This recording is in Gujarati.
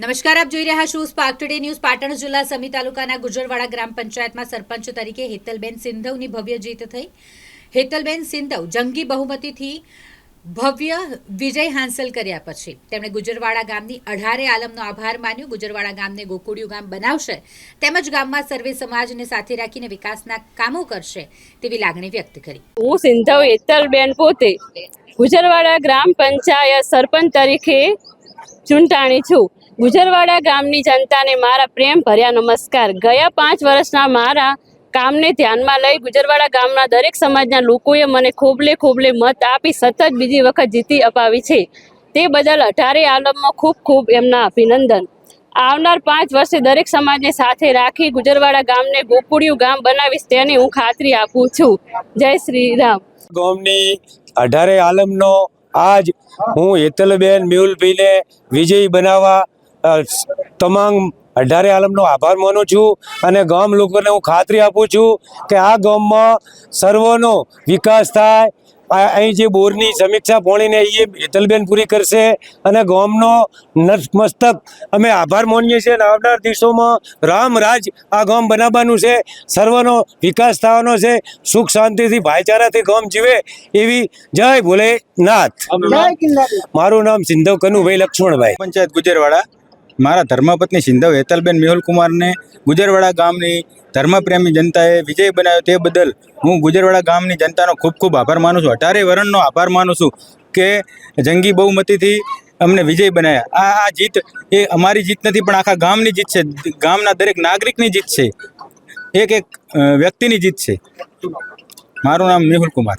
નમસ્કાર, આપ જોઈ રહ્યા છો સ્પાર્ક ટુડે ન્યૂઝ પાટણ જિલ્લા સમી તાલુકાના ગુજરવાડા ગ્રામ પંચાયતમાં સરપંચ તરીકે હેતલબેન સિંધવની ભવ્ય જીત થઈ. હેતલબેન સિંધવ જંગી બહુમતીથી ભવ્ય વિજય હાંસલ કર્યા પછી તેમણે ગુજરવાડા ગામની અઢારે આલમનો આભાર માન્યો. ગુજરવાડા ગામને ગોકુડિયું ગામ બનાવશે તેમજ ગામમાં સર્વે સમાજને સાથે રાખીને વિકાસના કામો કરશે તેવી લાગણી વ્યક્ત કરી. હું સિંધવ હેતલબેન પોતે ગુજરવાડા ગ્રામ પંચાયત સરપંચ તરીકે ચૂંટાણી છું. ગુજરવાડા ગામની જનતાને મારા પ્રેમ ભર્યા નમસ્કાર. ગયા પાંચ વર્ષના મારા કામને ધ્યાનમાં લઈ ગુજરવાડા ગામના દરેક સમાજના લોકોએ મને ખોબલે ખોબલે મત આપી સતત બીજી વખત જીતી અપાવી છે. તે બદલ અઢારે આલમમાં ખૂબ ખૂબ એમના અભિનંદન. આવનાર પાંચ વર્ષે દરેક સમાજને સાથે રાખી ગુજરવાડા ગામને ગોકુળિયું ગામ બનાવીશ તેની હું ખાતરી આપું છું. જય શ્રી રામ ગામની અઢારે આલમનો આજ હું હેતલબેન મેહુલભાઈને વિજયી બનાવવા તમામ અઢારે આલમનો આભાર માનું છું અને ગામ લોકોને હું ખાતરી આપું છું કે આ ગામમાં સર્વનો વિકાસ થાય. અહીં જે બોરની સમીક્ષા પોણીને એ હેતલબેન પૂરી કરશે અને ગામનો નતમસ્તક અમે આભાર માનીએ છીએ અને આવનાર દિવસોમાં રામ રાજ આ ગામ બનાવવાનું છે સર્વનો વિકાસ થવાનો છે સુખ શાંતિથી ભાઈચારાથી ગામ જીવે એવી જય ભોલેનાથ. મારું નામ સિંધવ કનુભાઈ લક્ષ્મણભાઈ. પંચાયત ગુજરવાડા. મારા ધર્મપત્ની સિંધવ હેતલબેન મેહુલકુમારને ગુજરવાડા ગામની ધર્મપ્રેમી જનતાએ વિજય બનાવ્યો તે બદલ હું ગુજરવાડા ગામની જનતાનો ખૂબ ખૂબ આભાર માનું છું. અઢારે વરણનો આભાર માનું છું કે જંગી બહુમતીથી અમને વિજય બનાવ્યા. આ આ જીત એ અમારી જીત નથી, પણ આખા ગામની જીત છે. ગામના દરેક નાગરિકની જીત છે. એક એક વ્યક્તિની જીત છે. મારું નામ મેહુલ કુમાર